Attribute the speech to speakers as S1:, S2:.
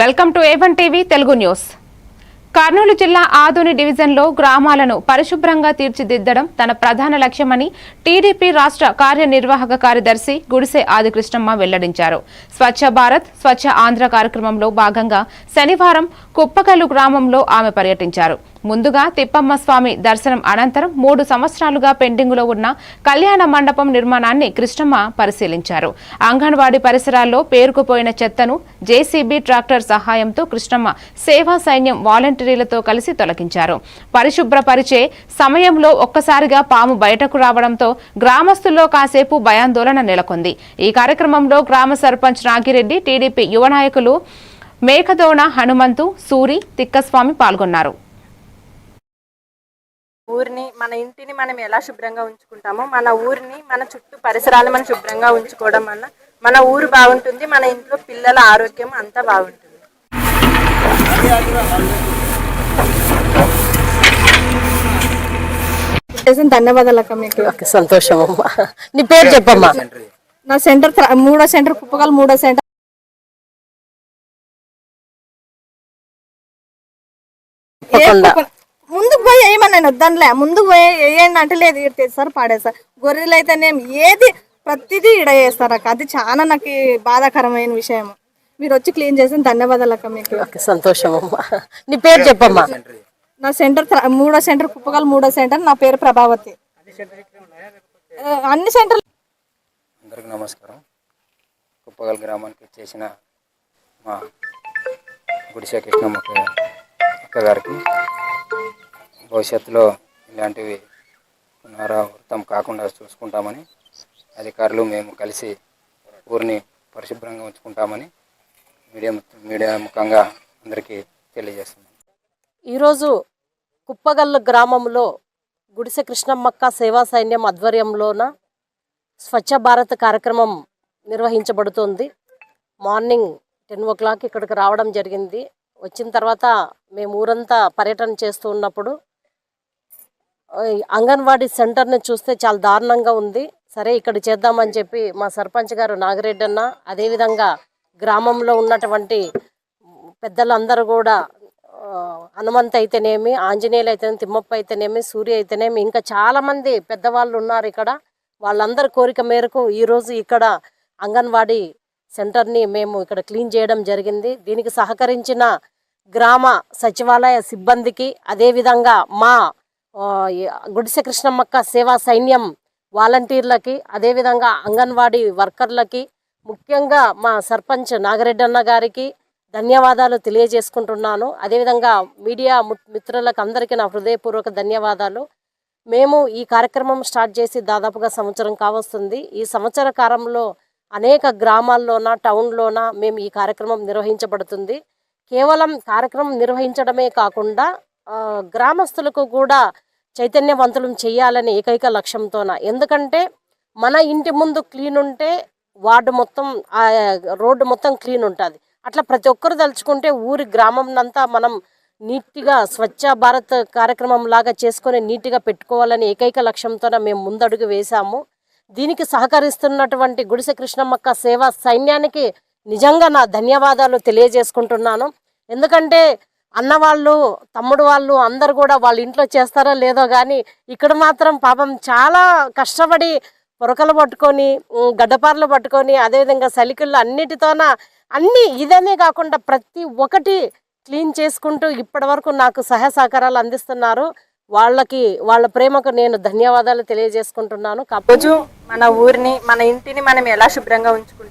S1: Welcome to A one TV Telugu news. Kurnool జిల్లా ఆదోని డివిజన్లో గ్రామాలను పరిశుభ్రంగా తీర్చిదిద్దడం తన ప్రధాన లక్ష్యమని టీడీపీ రాష్ట్ర కార్యనిర్వాహక కార్యదర్శి గుడిసె ఆదికృష్ణమ్మ వెల్లడించారు. స్వచ్ఛ భారత్ స్వచ్ఛ ఆంధ్ర కార్యక్రమంలో భాగంగా శనివారం కుప్పకల్లు గ్రామంలో ఆమె పర్యటించారు. ముందుగా తిప్పమ్మ స్వామి దర్శనం అనంతరం మూడు సంవత్సరాలుగా పెండింగులో ఉన్న కళ్యాణ మండపం నిర్మాణాన్ని కృష్ణమ్మ పరిశీలించారు. అంగన్వాడీ పరిసరాల్లో పేరుకుపోయిన చెత్తను జేసీబీ ట్రాక్టర్ సహాయంతో కృష్ణమ్మ సేవా సైన్యం వాలంటీర్లతో కలిసి తొలగించారు. పరిశుభ్రపరిచే సమయంలో ఒక్కసారిగా పాము బయటకు రావడంతో గ్రామస్తుల్లో కాసేపు భయాందోళన నెలకొంది. ఈ కార్యక్రమంలో గ్రామ సర్పంచ్ నాగిరెడ్డి టీడీపీ యువ నాయకులు మేకదోణ హనుమంతు సూరి తిక్కస్వామి పాల్గొన్నారు.
S2: ఊరిని మన ఇంటిని మనం ఎలా శుభ్రంగా ఉంచుకుంటామో మన ఊరిని మన చుట్టూ పరిసరాలు మనం శుభ్రంగా ఉంచుకోవడం వల్ల మన ఊరు బాగుంటుంది మన ఇంట్లో పిల్లల ఆరోగ్యం అంతా బాగుంటుంది.
S3: ధన్యవాదాలు అక్క మీకు.
S4: ఓకే సంతోషం అమ్మా. నీ పేరు చెప్పమ్మా.
S3: నా సెంటర్ మూడో సెంటర్ కుప్పగల్ మూడో సెంటర్
S4: తప్పకుండా.
S3: ముందుకు పోయి వేయమని నేను వద్దనులే ముందుకు పోయి వేయండి అంటే లేదు ఈడ తెస్తారు పాడేస్తారు. గొర్రెలు అయితేనేం ఏది ప్రతిదీ ఇడ చేస్తారు అక్క. అది చాలా నాకు బాధాకరమైన విషయం. మీరు వచ్చి క్లీన్ చేసిన ధన్యవాదాలు అక్క మీకు.
S4: సంతోషం అమ్మా. నీ పేరు చెప్పమ్మా.
S3: నా సెంటర్ మూడో సెంటర్ కుప్పగల్ మూడో సెంటర్ నా పేరు ప్రభావతి. అన్ని సెంటర్
S5: అందరికీ నమస్కారం. కుప్పగల్ గ్రామానికి చేసిన మా గుడిసె కృష్ణమ్మ అక్క- అక్క గారికి భవిష్యత్తులో ఇలాంటివి పునరావృతం కాకుండా చూసుకుంటామని అధికారులు మేము కలిసి ఊరిని పరిశుభ్రంగా ఉంచుకుంటామని మీడియా మీడియా ముఖంగా అందరికీ తెలియజేస్తున్నాం.
S4: ఈరోజు కుప్పగల్లు గ్రామంలో గుడిసె కృష్ణమ్మక్క సేవా సైన్యం ఆధ్వర్యంలోన స్వచ్ఛ భారత్ కార్యక్రమం నిర్వహించబడుతుంది. మార్నింగ్ టెన్ ఓ క్లాక్ ఇక్కడికి రావడం జరిగింది. వచ్చిన తర్వాత మేము ఊరంతా పర్యటన చేస్తూ ఉన్నప్పుడు అంగన్వాడీ సెంటర్ని చూస్తే చాలా దారుణంగా ఉంది. సరే ఇక్కడ చేద్దామని చెప్పి మా సర్పంచ్ గారు నాగిరెడ్డి అన్న అదేవిధంగా గ్రామంలో ఉన్నటువంటి పెద్దలందరూ కూడా హనుమంత్ అయితేనేమి ఆంజనేయులు అయితేనేమి తిమ్మప్ప అయితేనేమి సూర్య అయితేనేమి ఇంకా చాలామంది పెద్దవాళ్ళు ఉన్నారు ఇక్కడ. వాళ్ళందరి కోరిక మేరకు ఈరోజు ఇక్కడ అంగన్వాడీ సెంటర్ని మేము ఇక్కడ క్లీన్ చేయడం జరిగింది. దీనికి సహకరించిన గ్రామ సచివాలయ సిబ్బందికి అదేవిధంగా మా గుడిసె కృష్ణమ్మక్క సేవా సైన్యం వాలంటీర్లకి అదేవిధంగా అంగన్వాడీ వర్కర్లకి ముఖ్యంగా మా సర్పంచ్ నాగరెడ్డి అన్న గారికి ధన్యవాదాలు తెలియజేసుకుంటున్నాను. అదేవిధంగా మీడియా మిత్రులకు అందరికీ నా హృదయపూర్వక ధన్యవాదాలు. మేము ఈ కార్యక్రమం స్టార్ట్ చేసి దాదాపుగా సంవత్సరం కావస్తుంది. ఈ సంవత్సర కాలంలో అనేక గ్రామాల్లోన టౌన్లోన మేము ఈ కార్యక్రమం నిర్వహించబడుతుంది. కేవలం కార్యక్రమం నిర్వహించడమే కాకుండా గ్రామస్తులకు కూడా చైతన్యవంతులం చేయాలనే ఏకైక లక్ష్యంతోన. ఎందుకంటే మన ఇంటి ముందు క్లీన్ ఉంటే వార్డు మొత్తం ఆ రోడ్డు మొత్తం క్లీన్ ఉంటుంది. అట్లా ప్రతి ఒక్కరు తలుచుకుంటే ఊరి గ్రామం అంతా మనం నీట్గా స్వచ్ఛ భారత్ కార్యక్రమం లాగా చేసుకొని నీట్గా పెట్టుకోవాలని ఏకైక లక్ష్యంతోన మేము ముందడుగు వేశాము. దీనికి సహకరిస్తున్నటువంటి గుడిసె కృష్ణమ్మక్క సేవా సైన్యానికి నిజంగా నా ధన్యవాదాలు తెలియజేసుకుంటున్నాను. ఎందుకంటే అన్న వాళ్ళు తమ్ముడు వాళ్ళు అందరు కూడా వాళ్ళ ఇంట్లో చేస్తారో లేదో కానీ ఇక్కడ మాత్రం పాపం చాలా కష్టపడి పొరకలు పట్టుకొని గడ్డపారలు పట్టుకొని అదేవిధంగా సలికలు అన్నిటితోన అన్ని ఇదనే కాకుండా ప్రతి ఒక్కటి క్లీన్ చేసుకుంటూ ఇప్పటి వరకు నాకు సహాయ సహకారాలు అందిస్తున్నారు. వాళ్ళకి వాళ్ళ ప్రేమకు నేను ధన్యవాదాలు తెలియజేసుకుంటున్నాను. కాకపోతే
S2: రోజు మన ఊరిని మన ఇంటిని మనం ఎలా శుభ్రంగా ఉంచుకుంటాం?